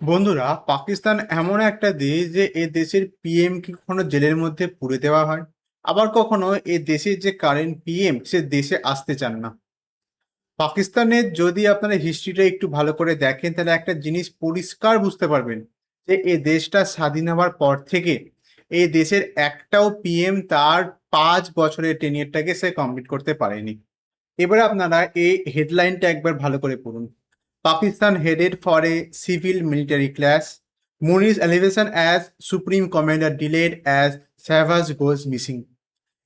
বন্ধুরা, পাকিস্তান এমন একটা দেশ যে এ দেশের পিএম কি কখনো জেলের মধ্যে পুরে দেওয়া হয়। আবার কখনো এ দেশের যে কারেন্ট পিএম সে দেশে আসতে চান না। পাকিস্তানের যদি আপনারা হিস্ট্রিটা একটু ভালো করে দেখেন, তাহলে একটা জিনিস পরিষ্কার বুঝতে পারবেন যে এ দেশটা স্বাধীন হওয়ার পর থেকে এই দেশের একটাও পিএম তার পাঁচ বছরের টেনিয়ারটাকে সে কমপ্লিট করতে পারেনি। এবারে আপনারা এই হেডলাইনটা একবার ভালো করে পড়ুন। Pakistan headed for a civil military clash. Muni's elevation as Supreme Commander delayed as Shahbaz goes missing.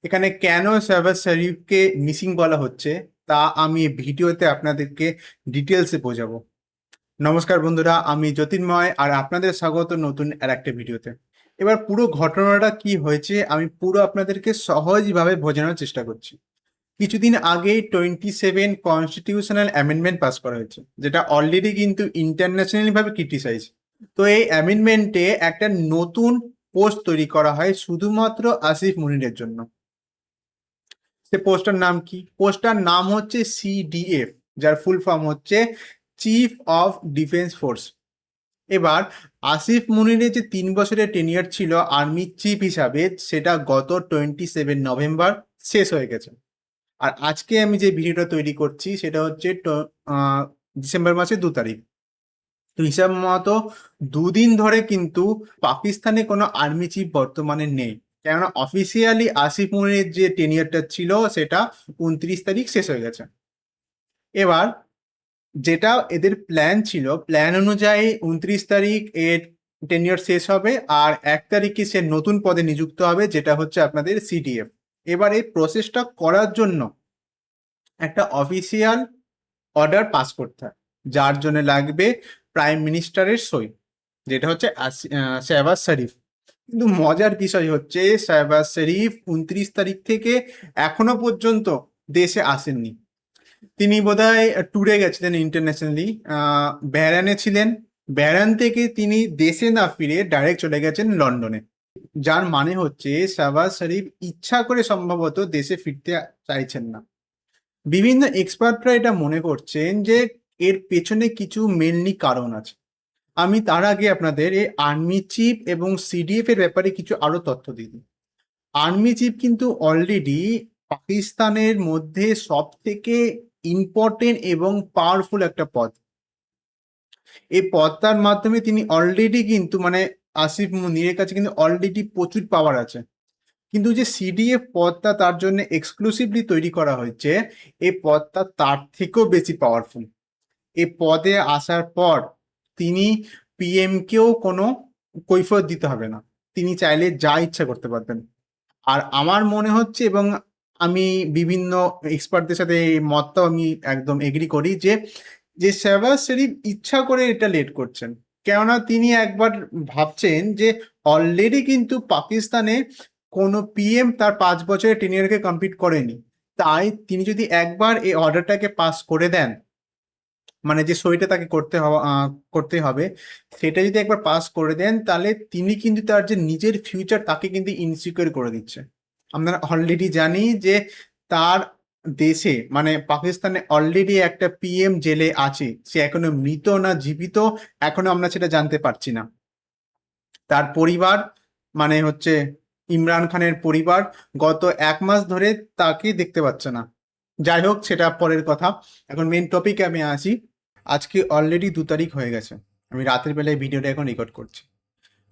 এখানে কেন শাহবাজ শরীফকে মিসিং বলা হচ্ছে, তা আমি ভিডিওতে আপনাদেরকে ডিটেলসে বোঝাবো নমস্কার বন্ধুরা, আমি জ্যোতির্ময় আর আপনাদের স্বাগত নতুন আর একটা ভিডিওতে এবার পুরো ঘটনাটা কি হয়েছে, আমি পুরো আপনাদেরকে সহজভাবে বোঝানোর চেষ্টা করছি কিছুদিন আগেই twenty seven constitutional amendment pass করা হয়েছে, যেটা অলরেডি কিন্তু ইন্টারন্যাশনালি ভাবে ক্রিটিসাইজ তো এই অ্যামেন্ডমেন্টে একটা নতুন পোস্ট তৈরি করা হয় শুধুমাত্র আসিফ মুনিরের জন্য। সে পোস্টার নাম কি? পোস্টার নাম হচ্ছে সিডিএফ যার ফুল ফর্ম হচ্ছে চিফ অফ ডিফেন্স ফোর্স এবার আসিফ মুনিরের যে তিন বছরের টেনিয়ার ছিল আর্মি চিফ হিসাবে, সেটা গত টোয়েন্টি সেভেন নভেম্বর শেষ হয়ে গেছে। আর আজকে আমি যে ভিডিওটা তৈরি করছি সেটা হচ্ছে ডিসেম্বর মাসের দু তারিখ। তো হিসাব মতো দুদিন ধরে কিন্তু পাকিস্তানে কোনো আর্মি চিফ বর্তমানে নেই। কেননা অফিসিয়ালি আসিফ মুনির যে টেনিয়ারটা ছিল সেটা উনত্রিশ তারিখ শেষ হয়ে গেছে। এবার যেটা এদের প্ল্যান ছিল প্ল্যান অনুযায়ী উনত্রিশ তারিখ এর টেনিয়ার শেষ হবে আর এক তারিখে সে নতুন পদে নিযুক্ত হবে, যেটা হচ্ছে আপনাদের সিডিএফ এবার এই প্রসেসটা করার জন্য একটা অফিসিয়াল অর্ডার পাস করতে হয়। যার জন্য লাগবে প্রাইম মিনিস্টারের সই, যেটা হচ্ছে শাহবাজ শরীফ। কিন্তু মজার বিষয় হচ্ছে শাহবাজ শরীফ উনত্রিশ তারিখ থেকে এখনও পর্যন্ত দেশে আসেননি। তিনি বোধহয় ট্যুরে গেছিলেন ইন্টারন্যাশনালি ব্যারানে ছিলেন। ব্যারান থেকে তিনি দেশে না ফিরে ডাইরেক্ট চলে গেছেন লন্ডনে যার মানে হচ্ছে শাহবাজ শরীফ ইচ্ছা করে সম্ভবত দেশে ফিরতে চাইছেন না। বিভিন্ন এক্সপার্টরা এটা মনে করছেন যে এর পেছনে কিছু মেনলি কারণ আছে। আমি তার আগে আপনাদের এই আর্মি চিফ এবং সিডিএফ এর ব্যাপারে কিছু আরও তথ্য দিই। আর্মি চিফ কিন্তু অলরেডি পাকিস্তানের মধ্যে সব থেকে ইম্পর্টেন্ট এবং পাওয়ারফুল একটা পদ। এই পদটার মাধ্যমে তিনি অলরেডি কিন্তু মানে আসিফ মুনিরের কাছে কিন্তু অলরেডি প্রচুর পাওয়ার আছে। কিন্তু যে সিডিএফ পদটা তার জন্য এক্সক্লুসিভলি তৈরি করা হয়েছে এই পদটা তার থেকেও বেশি পাওয়ারফুল এই পদে আসার পর তিনি পিএম কেও কোনো কৈফত দিতে হবে না। তিনি চাইলে যা ইচ্ছা করতে পারবেন। আর আমার মনে হচ্ছে এবং আমি বিভিন্ন এক্সপার্টদের সাথে এই মতটাও আমি একদম এগ্রি করি যে যে শেহবাজ শরীফ ইচ্ছা করে এটা লেট করছেন। কেননা তিনি একবার ভাবছেন যে অলরেডি কিন্তু পাকিস্তানে কোনো পিএম তার পাঁচ বছরের টেনিয়ারকে কমপ্লিট করেনি। তাই তিনি যদি একবার এই অর্ডারটাকে পাস করে দেন মানে যে সইটা তাকে করতে করতে হবে, সেটা যদি একবার পাস করে দেন, তাহলে তিনি কিন্তু তার যে নিজের ফিউচার তাকে কিন্তু ইনসিকিউর করে দিচ্ছে। আমরা অলরেডি জানি যে তার দেশে মানে পাকিস্তানে অলরেডি একটা পিএম জেলে আছে। সে এখনও মৃত না জীবিত, এখনও আমরা সেটা জানতে পারছি না। তার পরিবার মানে হচ্ছে ইমরান খানের পরিবার, গত এক মাস ধরে তাকে দেখতে পাচ্ছে না। যাই হোক, সেটা পরের কথা। এখন মেন টপিকে আমি আসি আজকে অলরেডি দু তারিখ হয়ে গেছে। আমি রাতের বেলায় ভিডিওটা এখন রেকর্ড করছি।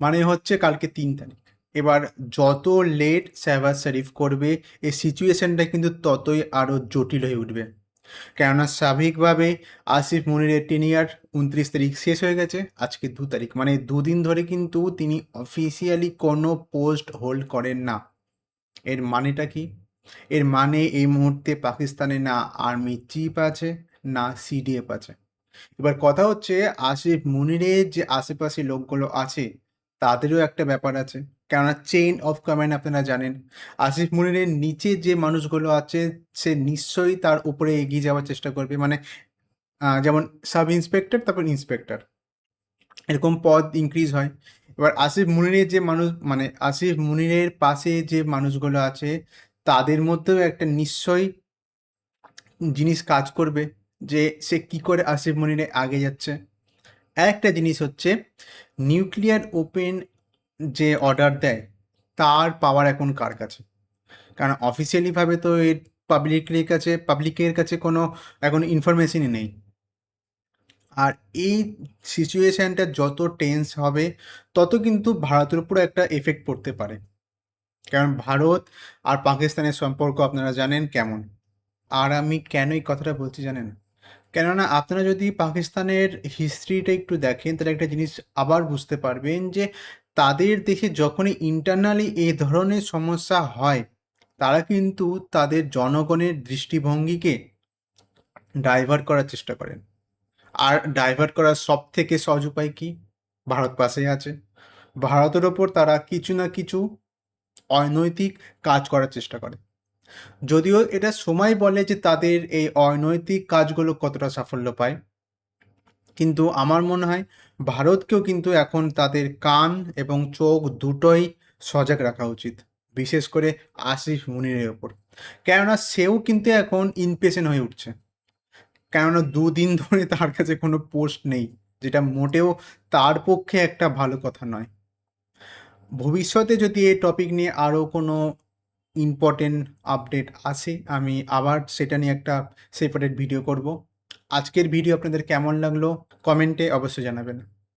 মানে হচ্ছে কালকে তিন তারিখ। এবার যত লেট শাহবাজ শরীফ করবে, এই সিচুয়েশনটা কিন্তু ততই আরও জটিল হয়ে উঠবে। কেননা স্বাভাবিকভাবে আসিফ মুনিরের টেনিয়ার উনত্রিশ তারিখ শেষ হয়ে গেছে, আজকে দু তারিখ। মানে দুদিন ধরে কিন্তু তিনি অফিসিয়ালি কোনো পোস্ট হোল্ড করেন না। এর মানেটা কি? এর মানে এই মুহূর্তে পাকিস্তানে না আর্মি চিফ আছে, না সিডিএফ আছে। এবার কথা হচ্ছে, আসিফ মুনিরের যে আশেপাশে লোকগুলো আছে, তাদেরও একটা ব্যাপার আছে। কেননা চেইন অফ কমান্ড আপনারা জানেন। আসিফ মুনিরের নিচে যে মানুষগুলো আছে, সে নিশ্চয়ই তার উপরে এগিয়ে যাওয়ার চেষ্টা করবে। মানে যেমন সাব ইন্সপেক্টর তারপর ইন্সপেক্টর এরকম পদ ইনক্রিজ হয়। এবার আসিফ মুনিরের যে মানুষ মানে আসিফ মুনিরের পাশে যে মানুষগুলো আছে, তাদের মধ্যেও একটা নিশ্চয়ই জিনিস কাজ করবে যে সে কি করে আসিফ মুনিরে আগে যাচ্ছে। আরেকটা জিনিস হচ্ছে নিউক্লিয়ার ওপেন যে অর্ডার দেয়, তার পাওয়ার এখন কার কাছে? কারণ অফিসিয়ালিভাবে তো এর পাবলিকের কাছে পাবলিকের কাছে কোনো এখন ইনফরমেশনই নেই। আর এই সিচুয়েশানটা যত টেন্স হবে, তত কিন্তু ভারতের উপর একটা এফেক্ট পড়তে পারে। কারণ ভারত আর পাকিস্তানের সম্পর্ক আপনারা জানেন কেমন। আর আমি কেন এই কথাটা বলছি জানেন? কেননা আপনারা যদি পাকিস্তানের হিস্ট্রিটা একটু দেখেন, তাহলে একটা জিনিস আবার বুঝতে পারবেন যে তাদের দেশে যখনই ইন্টারনালি এই ধরনের সমস্যা হয়, তারা কিন্তু তাদের জনগণের দৃষ্টিভঙ্গিকে ডাইভার্ট করার চেষ্টা করেন। আর ডাইভার্ট করার সব থেকে সহজ উপায় কি? ভারত পাশেই আছে। ভারতের ওপর তারা কিছু না কিছু অনৈতিক কাজ করার চেষ্টা করে। যদিও এটা সময় বলে যে তাদের এই অনৈতিক কাজগুলো কতটা সাফল্য পায় কিন্তু আমার মনে হয় ভারতকেও কিন্তু এখন তাদের কান এবং চোখ দুটোই সজাগ রাখা উচিত, বিশেষ করে আসিফ মুনিরের ওপর। কেননা সেও কিন্তু এখন ইনপেশেন্ট হয়ে উঠছে। কেননা দুদিন ধরে তার কাছে কোনো পোস্ট নেই, যেটা মোটেও তার পক্ষে একটা ভালো কথা নয়। ভবিষ্যতে যদি এই টপিক নিয়ে আরও কোনো ইম্পর্টেন্ট আপডেট আসে, আমি আবার সেটা নিয়ে একটা সেপারেট ভিডিও করব। আজকের ভিডিও আপনাদের কেমন লাগল? কমেন্টে অবশ্যই জানাবেন।